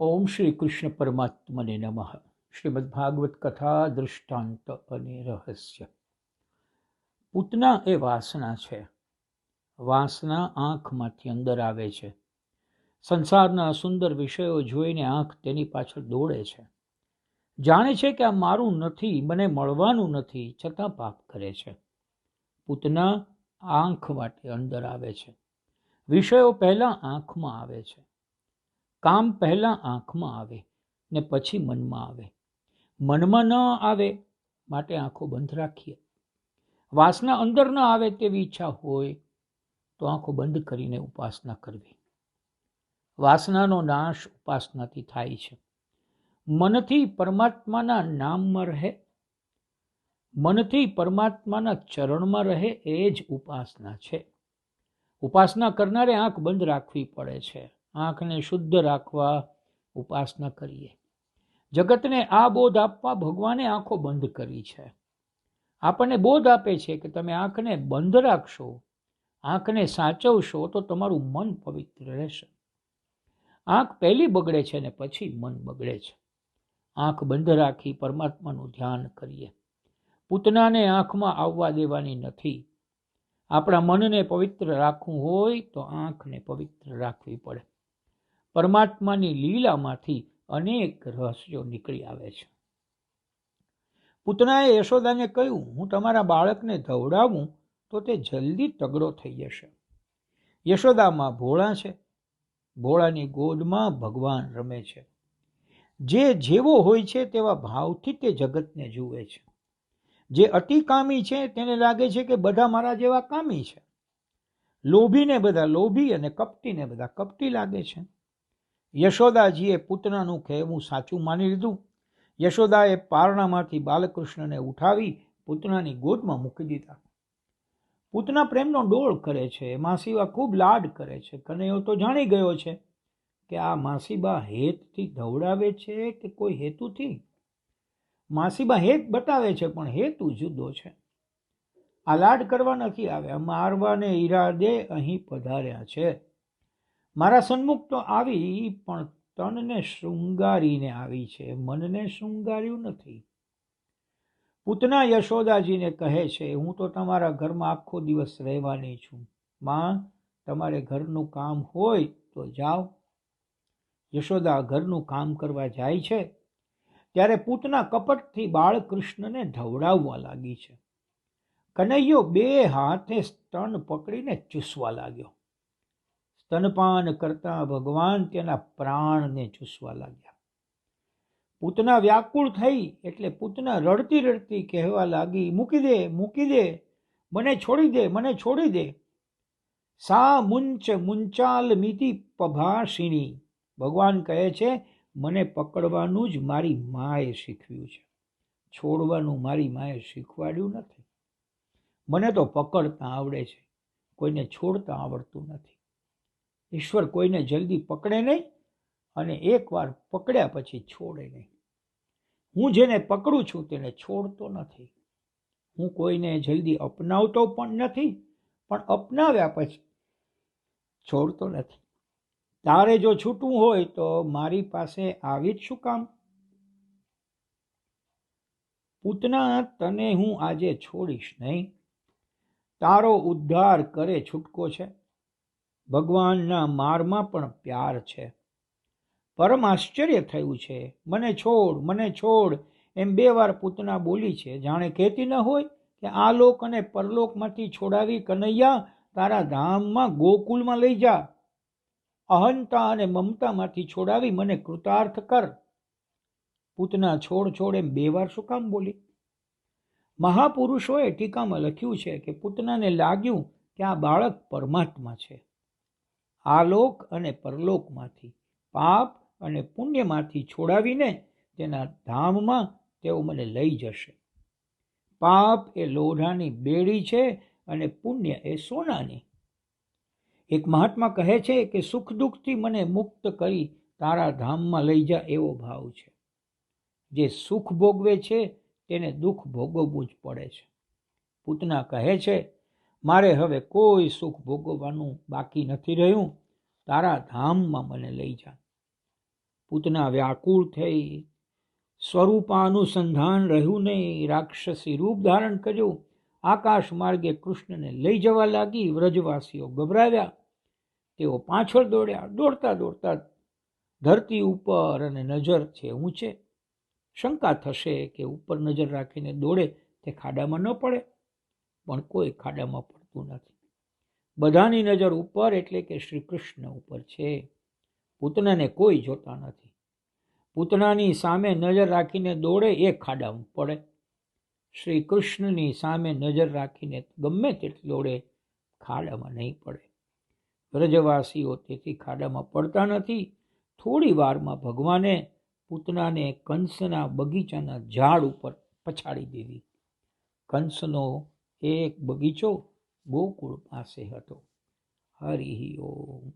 શ્રી કૃષ્ણ પરમાત્મને નમઃ શ્રીમદ ભાગવત કથા દૃષ્ટાંત અને રહસ્ય પૂતના એ વાસના છે। વાસના આંખમાંથી અંદર આવે છે। સંસારના સુંદર વિષયો જોઈને આંખ તેની પાછળ દોડે છે। જાણે છે કે આ મારું નથી, મને મળવાનું નથી, છતાં પાપ કરે છે। પૂતના આંખ માટે અંદર આવે છે। વિષયો પહેલાં આંખમાં આવે છે। કામ પહેલાં આંખમાં આવે ને પછી મનમાં આવે. મનમાં ન આવે માટે આંખો બંધ રાખીએ. વાસના અંદર ન આવે તેવી ઈચ્છા હોય તો આંખો બંધ કરીને ઉપાસના કરવી. વાસનાનો નાશ ઉપાસનાથી થાય છે. મનથી પરમાત્માના નામમાં રહે. મનથી પરમાત્માના ચરણમાં રહે એ જ ઉપાસના છે. ઉપાસના કરનારે આંખ બંધ રાખવી પડે છે. આંખને શુદ્ધ રાખવા ઉપાસના કરીએ. જગતને આ બોધ આપવા ભગવાને આંખો બંધ કરી છે. આપણને બોધ આપે છે કે તમે આંખને બંધ રાખશો, આંખને સાચવશો તો તમારું મન પવિત્ર રહેશે. આંખ પહેલી બગડે છે ને પછી મન બગડે છે. આંખ બંધ રાખી પરમાત્માનું ધ્યાન કરીએ. પૂતનાને આંખમાં આવવા દેવાની નથી. આપણા મનને પવિત્ર રાખવું હોય તો આંખને પવિત્ર રાખવી પડે. પરમાત્માની લીલામાંથી અનેક રહસ્યો નીકળી આવે છે. પૂતનાએ યશોદાને કહ્યું, હું તમારા બાળકને ધવડાવું તો તે જલ્દી તગડો થઈ જશે. યશોદામાં ભોળા છે. ભોળાની ગોદમાં ભગવાન રમે છે. જે જેવો હોય છે તેવા ભાવથી તે જગતને જુએ છે. જે અતિ કામી છે તેને લાગે છે કે બધા મારા જેવા કામી છે. લોભીને બધા લોભી અને કપટીને બધા કપટી લાગે છે. યશોદાજીએ પુત્રનું કહેવું સાચું માની લીધું. યશોદાએ પારણામાંથી બાલકૃષ્ણને ઉઠાવી પુતનાની ગોદમાં મૂકી દીધા. પૂતના પ્રેમનો ડોળ કરે છે માસીબા ખૂબ લાડ કરે છે, કનૈયો તો જાણી ગયો છે કે આ માસીબા હેતથી ધવડાવે છે કે કોઈ હેતુથી? માસીબા હેત બતાવે છે, પણ હેતુ જુદો છે. આ લાડ કરવા નથી આવ્યા, મારવાને ઈરાદે અહીં પધાર્યા છે. મારા સન્મુખ તો આવી, પણ તનને શૃંગારીને આવી છે. મનને શૃંગાર્યું નથી. પૂતના યશોદાજીને કહે છે, હું તો તમારા ઘરમાં આખો દિવસ રહેવાની છું. માં, તમારે ઘરનું કામ હોય તો જાઓ. યશોદા ઘરનું કામ કરવા જાય છે, ત્યારે પૂતના કપટથી બાળકૃષ્ણને ધવડાવવા લાગી છે. કનૈયો બે હાથે સ્તન પકડીને ચૂસવા લાગ્યો. સ્તનપાન કરતા ભગવાન તેના પ્રાણને ચૂસવા લાગ્યા. પૂતના વ્યાકુળ થઈ એટલે પૂતના રડતી રડતી કહેવા લાગી, મૂકી દે મૂકી દે, મને છોડી દે, મને છોડી દે. સા મુંચ મુંચાલ મિતિ પભાષિણી. ભગવાન કહે છે, મને પકડવાનું જ મારી માએ શીખવ્યું છે. છોડવાનું મારી માએ શીખવાડ્યું નથી. મને તો પકડતા આવડે છે. કોઈને છોડતા આવડતું નથી. ઈશ્વર કોઈને જલ્દી પકડે નહીં અને એકવાર પકડ્યા પછી છોડે નહીં. હું જેને પકડું છું તેને છોડતો નથી. હું કોઈને જલ્દી અપનાવતો પણ નથી, પણ અપનાવ્યા પછી છોડતો નથી. તારે જો છૂટવું હોય તો મારી પાસે આવી જ શું કામ? પૂતના, તને હું આજે છોડીશ નહીં. તારો ઉદ્ધાર કરે છૂટકો છે. ભગવાનના મારમાં પણ પ્યાર છે. પરમ આશ્ચર્ય થયું છે. મને છોડ મને છોડ, એમ બે વાર પૂતના બોલી છે. જાણે કહેતી ન હોય કે આ લોક અને પરલોકમાંથી છોડાવી કનૈયા તારા ધામમાં ગોકુલમાં લઈ જા. અહંતા અને મમતામાંથી છોડાવી મને કૃતાર્થ કર. પૂતના છોડ છોડ એમ બે વાર શું કામ બોલી? મહાપુરુષોએ ટીકામાં લખ્યું છે કે પૂતનાને લાગ્યું કે આ બાળક પરમાત્મા છે. આ લોક અને પરલોકમાંથી, પાપ અને પુણ્યમાંથી છોડાવીને તેના ધામમાં તેઓ મને લઈ જશે. પાપ એ લોઢાની બેડી છે અને પુણ્ય એ સોનાની. એક મહાત્મા કહે છે કે સુખ દુઃખથી મને મુક્ત કરી તારા ધામમાં લઈ જા એવો ભાવ છે. જે સુખ ભોગવે છે તેને દુઃખ ભોગવવું જ પડે છે. પૂતના કહે છે મારે હવે કોઈ સુખ ભોગવવાનું બાકી નથી રહ્યું. તારા ધામમાં મને લઈ જા. પૂતના વ્યાકુળ થઈ સ્વરૂપાનુસંધાન રહ્યું નહીં. રાક્ષસી રૂપ ધારણ કર્યું. આકાશ માર્ગે કૃષ્ણને લઈ જવા લાગી. વ્રજવાસીઓ ગભરાવ્યા. તેઓ પાછળ દોડ્યા. દોડતા દોડતા ધરતી ઉપર અને નજર છે ઊંચે. શંકા થશે કે ઉપર નજર રાખીને દોડે તે ખાડામાં ન પડે. પણ કોઈ ખાડામાં પડતું નથી. બધાની નજર ઉપર એટલે કે શ્રી કૃષ્ણ ઉપર છે. પૂતનાને કોઈ જોતા નથી. પૂતનાની સામે નજર રાખીને દોડે એ ખાડામાં પડે શ્રી કૃષ્ણની સામે નજર રાખીને ગમે તેટલી દોડે ખાડામાં નહીં પડે. વ્રજવાસીઓ તેથી ખાડામાં પડતા નથી. થોડી વારમાં ભગવાને પૂતનાને કંસના બગીચાના ઝાડ ઉપર પછાડી દીધી. કંસનો એક બગીચો ગોકુળ પાસે હતો. હરિ ઓમ.